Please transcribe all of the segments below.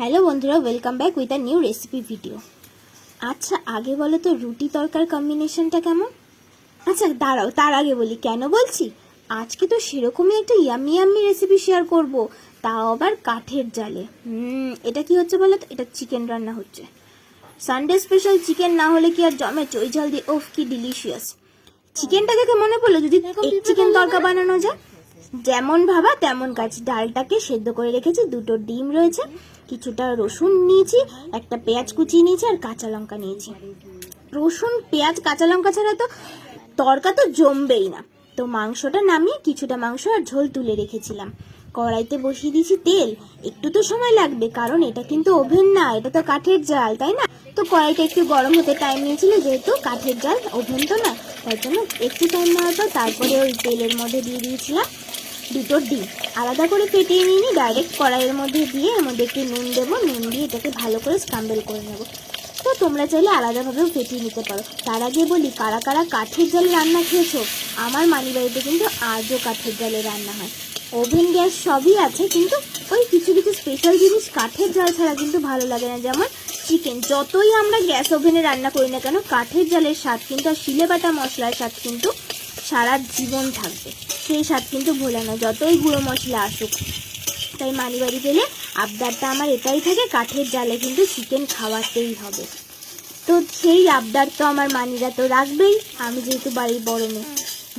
Hello বন্ধুরা welcome back with a new recipe video আচ্ছা আগে বলো তো রুটি তরকার কম্বিনেশনটা কেমন? আচ্ছা দাঁড়াও তার আগে বলি কেন বলছি? আজকে তো সেরকমই একটা ইয়ামি ইয়ামি রেসিপি শেয়ার করব তাও আবার কাঠের জালে। হুম এটা কি হচ্ছে বলো তো? এটা চিকেন রান্না হচ্ছে। সানডে স্পেশাল চিকেন না হলে কি আর জমে চই ঝাল দিয়ে ওফ কি ডিলিশিয়াস চিকেনটা দেখে মনে পড়ল? যদি চিকেন তরকা বানানো যায়। যেমন ভাবা তেমন কাজ। ডালটাকে সেদ্ধ করে রেখেছি দুটো ডিম রয়েছে। কিছুটা রসুন নিয়েছি, একটা পেঁয়াজ কুচিয়ে নিয়েছি আর কাঁচা লঙ্কা নিয়েছি। রসুন, পেঁয়াজ, কাঁচা লঙ্কা ছাড়া তো তরকা তো জমবেই না। তো মাংসটা নামিয়ে কিছুটা মাংস আর ঝোল তুলে রেখেছিলাম। কড়াইতে বসিয়ে দিয়েছি তেল। একটু তো সময় লাগবে, কারণ এটা কিন্তু ওভেন না, এটা তো কাঠের জাল, তাই না? তো কড়াইটা একটু গরম হতে টাইম নিয়েছিল, যেহেতু কাঠের জাল ওভেন তো না, তাই জন্য একটু টাইম নেওয়ার পর তারপরে ওই তেলের মধ্যে দিয়ে দিয়েছিলাম। দুটো ডিম আলাদা করে ফেটিয়ে নিয়ে ডাইরেক্ট কড়াইয়ের মধ্যে দিয়ে মধ্যে একটু নুন দেবো। নুন দিয়ে এটাকে ভালো করে স্ক্রাম্বেল করে নেব। তো তোমরা চাইলে আলাদাভাবেও ফেটিয়ে নিতে পারো। তার আগে বলি, কারা কারা কাঠের জালে রান্না খেয়েছো? আমার মানি বাড়িতে কিন্তু আজও কাঠের জালে রান্না হয়। ওভেন গ্যাস সবই আছে, কিন্তু ওই কিছু কিছু স্পেশাল জিনিস কাঠের জাল ছাড়া কিন্তু ভালো লাগে না। যেমন চিকেন যতই আমরা গ্যাস ওভেনে রান্না করি না কেন, কাঠের জালের স্বাদ কিন্তু আর শিলে বাটা মশলার স্বাদ কিন্তু সারা জীবন থাকবে। সেই স্বাদ কিন্তু ভোলে না যতই গুঁড়ো মশলা আসুক। তাই মানি বাড়ি গেলে আবদারটা আমার এটাই থাকে, কাঠের জালে কিন্তু চিকেন খাওয়াতেই হবে। তো সেই আবদার তো আমার মানিরা তো রাখবেই, আমি যেহেতু বাড়ির বড় মেয়ে।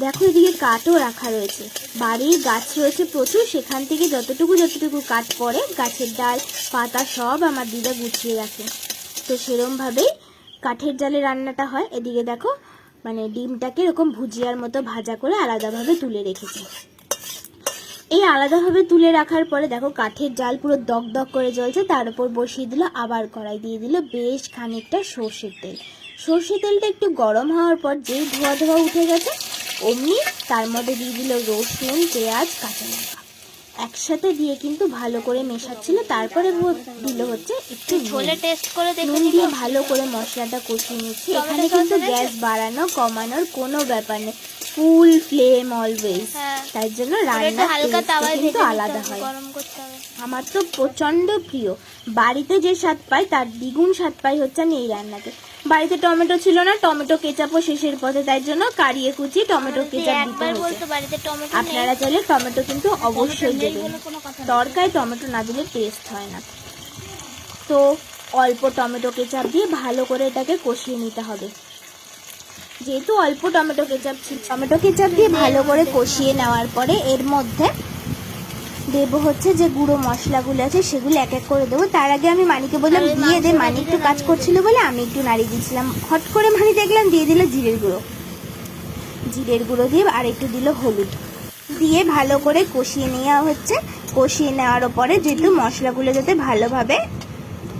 দেখো এদিকে কাঠও রাখা রয়েছে। বাড়ির গাছ রয়েছে প্রচুর, সেখান থেকে যতটুকু যতটুকু কাঠ পড়ে, গাছের ডাল, পাতা সব আমার দিদা গুছিয়ে রাখে। তো সেরমভাবেই কাঠের জালে রান্নাটা হয়। এদিকে দেখো মানে ডিমটাকে এরকম ভুজিয়ার মতো ভাজা করে আলাদাভাবে তুলে রেখেছি। এই আলাদাভাবে তুলে রাখার পরে দেখো কাঠের জাল পুরো দগ দগ করে জ্বলছে, তার উপর বসিয়ে দিল, আবার কড়াই দিয়ে দিল বেশ খানিকটা সর্ষের তেল। সর্ষের তেলটা একটু গরম হওয়ার পর যেই ধোয়া ধোয়া উঠে গেছে, অমনি তার মধ্যে দিয়ে দিল রসুন, পেঁয়াজ কাঁচা লঙ্কা একসাথে দিয়ে কিন্তু ভালো করে মেশাচ্ছিল। তারপরে দিল হচ্ছে একটু ঝোলে টেস্ট করে দেখুন দিয়ে ভালো করে মশলাটা কষিয়ে নিচ্ছি। এখানে কিন্তু গ্যাস বাড়ানো কমানোর কোনো ব্যাপার নেই। ফুল ফ্লেম অলওয়েজ তাই তার জন্য রান্না কিন্তু আলাদা হয়। গরম করতে হবে। আমার তো প্রচণ্ড প্রিয়। বাড়িতে যে স্বাদ পাই তার দ্বিগুণ স্বাদ পাই হচ্ছে আমি এই রান্নাতে। বাড়িতে টমেটো ছিল না টমেটো কেচাপও শেষের পথে তাই জন্য কারিয়ে কুচি টমেটো কেচাপ দিতে আপনারা চাইলে টমেটো কিন্তু অবশ্যই দেবেন। তরকায় টমেটো না দিলে টেস্ট হয় না। তো অল্প টমেটো কেচাপ দিয়ে ভালো করে এটাকে কষিয়ে নিতে হবে। যেহেতু অল্প টমেটো কেচাপ ছিল টমেটো কেচাপ দিয়ে ভালো করে কষিয়ে নেওয়ার পরে এর মধ্যে দেবো হচ্ছে যে গুঁড়ো মশলাগুলো আছে সেগুলো এক এক করে দেবো। তার আগে আমি মানিকে বললাম দিয়ে দে মানি একটু কাজ করছিল বলে আমি একটু নাড়িয়ে দিয়েছিলাম হট করে মানি দেখলাম দিয়ে দিল জিরের গুঁড়ো। জিরের গুঁড়ো দিয়ে আর একটু দিল হলুদ। দিয়ে ভালো করে কষিয়ে নেওয়া হচ্ছে। কষিয়ে নেওয়ার পরে যেহেতু মশলাগুলো যাতে ভালোভাবে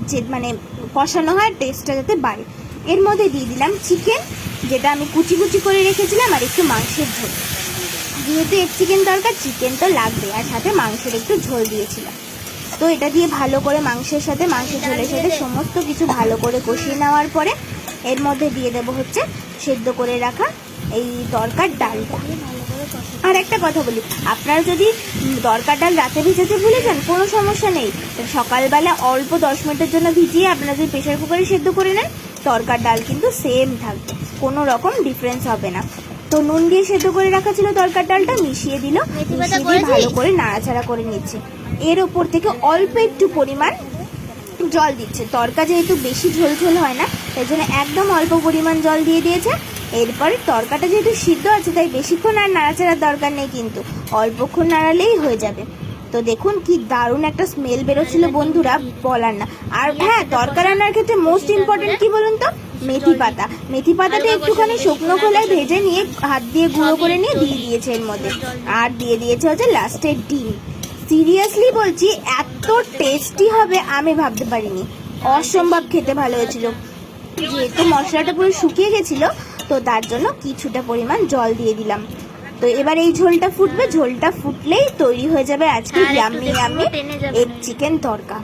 যে মানে কষানো হয় টেস্টটা যাতে বাড়ে। এর মধ্যে দিয়ে দিলাম চিকেন যেটা আমি কুচি কুচি করে রেখেছিলাম আর একটু মাংসের ঝোল। যেহেতু এক চিকেন দরকার চিকেন তো লাগবে, আর সাথে মাংসের একটু ঝোল দিয়েছিলাম। তো এটা দিয়ে ভালো করে মাংসের সাথে, মাংসের ঝোলের সাথে সমস্ত কিছু ভালো করে কষিয়ে নেওয়ার পরে এর মধ্যে দিয়ে দেবো হচ্ছে সেদ্ধ করে রাখা এই তরকার ডালটা। আর একটা কথা বলি, আপনারা যদি দরকার ডাল রাতে ভিজাতে ভুলে যান, কোনো সমস্যা নেই। সকালবেলা অল্প দশ মিনিটের জন্য ভিজিয়ে আপনারা যদি প্রেশার কুকারে সেদ্ধ করে নেন, তরকার ডাল কিন্তু সেম থাকবে, কোনো রকম ডিফারেন্স হবে না। তো নুন দিয়ে সেদ্ধ করে রাখা ছিল তরকার ডালটা মিশিয়ে দিল মেথি মিশিয়ে দিয়ে ভালো করে নাড়াচাড়া করে নিচ্ছে। এর ওপর থেকে অল্প একটু পরিমাণ জল দিচ্ছে। তরকা যেহেতু বেশি ঝোল ঝোল হয় না তাই জন্য একদম অল্প পরিমাণ জল দিয়ে দিয়েছে। এরপরে তরকাটা যেহেতু সিদ্ধ আছে তাই বেশিক্ষণ আর নাড়াচাড়ার দরকার নেই কিন্তু অল্পক্ষণ নাড়ালেই হয়ে যাবে। তো দেখুন কি দারুণ একটা স্মেল বেরোচ্ছিল বন্ধুরা বলার না। আর হ্যাঁ তরকা রান্নার ক্ষেত্রে মোস্ট ইম্পর্টেন্ট কি বলুন তো? মেথি পাতা। মেথি পাতাটা একটুখানি শুকনো খোলায় ভেজে নিয়ে হাত দিয়ে গুঁড়ো করে নিয়ে দিয়ে দিয়েছে এর মধ্যে। আর দিয়ে দিয়েছে হচ্ছে লাস্টের ডিম। সিরিয়াসলি বলছি এত টেস্টি হবে আমি ভাবতে পারিনি। অসম্ভব খেতে ভালো হয়েছিল। যেহেতু মশলাটা পুরো শুকিয়ে গেছিল তো তার জন্য কিছুটা পরিমাণ জল দিয়ে দিলাম। তো এবার এই ঝোলটা ফুটবে। ঝোলটা ফুটলেই তৈরি হয়ে যাবে আজকে yummy yummy egg chicken tarka.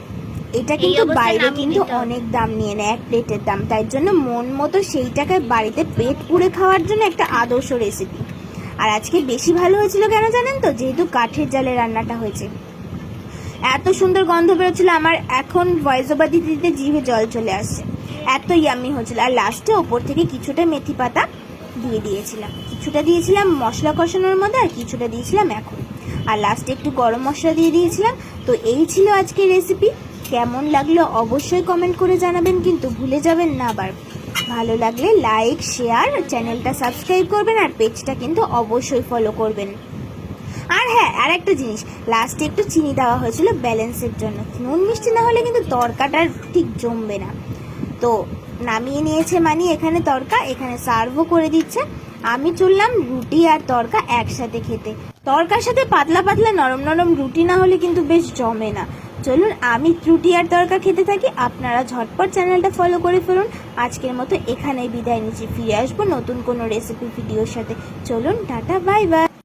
এটা কিন্তু বাইরে কিন্তু অনেক দাম নিয়ে নেয় এক প্লেটের দাম। তাই জন্য মন মতো সেই টাকায় বাড়িতে পেট পুড়ে খাওয়ার জন্য একটা আদর্শ রেসিপি আর আজকে বেশি ভালো হয়েছিল কেন জানেন তো? যেহেতু কাঠের জালে রান্নাটা হয়েছে। এত সুন্দর গন্ধ বেরোচ্ছিল আমার এখন ভয়েস ওভার দিতে দিতে জিভে জল চলে আসছে। এত ইয়ামি হচ্ছিল আর লাস্টে ওপর থেকে কিছুটা মেথি পাতা দিয়ে দিয়েছিলাম। কিছুটা দিয়েছিলাম মশলা কষানোর মধ্যে আর কিছুটা দিয়েছিলাম এখন। আর লাস্টে একটু গরম মশলা দিয়ে দিয়েছিলাম। তো এই ছিল আজকের রেসিপি কেমন লাগল অবশ্যই কমেন্ট করে জানাবেন, কিন্তু ভুলে যাবেন না আবার। ভালো লাগলে লাইক শেয়ার চ্যানেলটা সাবস্ক্রাইব করবেন আর পেজটা কিন্তু অবশ্যই ফলো করবেন। আর হ্যাঁ আর একটা জিনিস লাস্টে একটু চিনি দেওয়া হয়েছিল ব্যালেন্সের জন্য। নুন মিষ্টি না হলে কিন্তু তরকাটা ঠিক জমবে না। তো নামিয়ে নিয়েছে মানে এখানে তরকা, এখানে সার্ভও করে দিচ্ছে। আমি চললাম রুটি আর তরকা একসাথে খেতে। তরকার সাথে পাতলা পাতলা নরম নরম রুটি না হলে কিন্তু বেশ জমে না। চলুন, আমি ত্রুটি আর তরকা খেতে থাকি। আপনারা ঝটপট চ্যানেলটা ফলো করে ফেলুন। আজকের মতো এখানেই বিদায় নিচ্ছি। ফিরে আসব নতুন কোনো রেসিপি ভিডিওর সাথে। চলুন, টাটা বাই বাই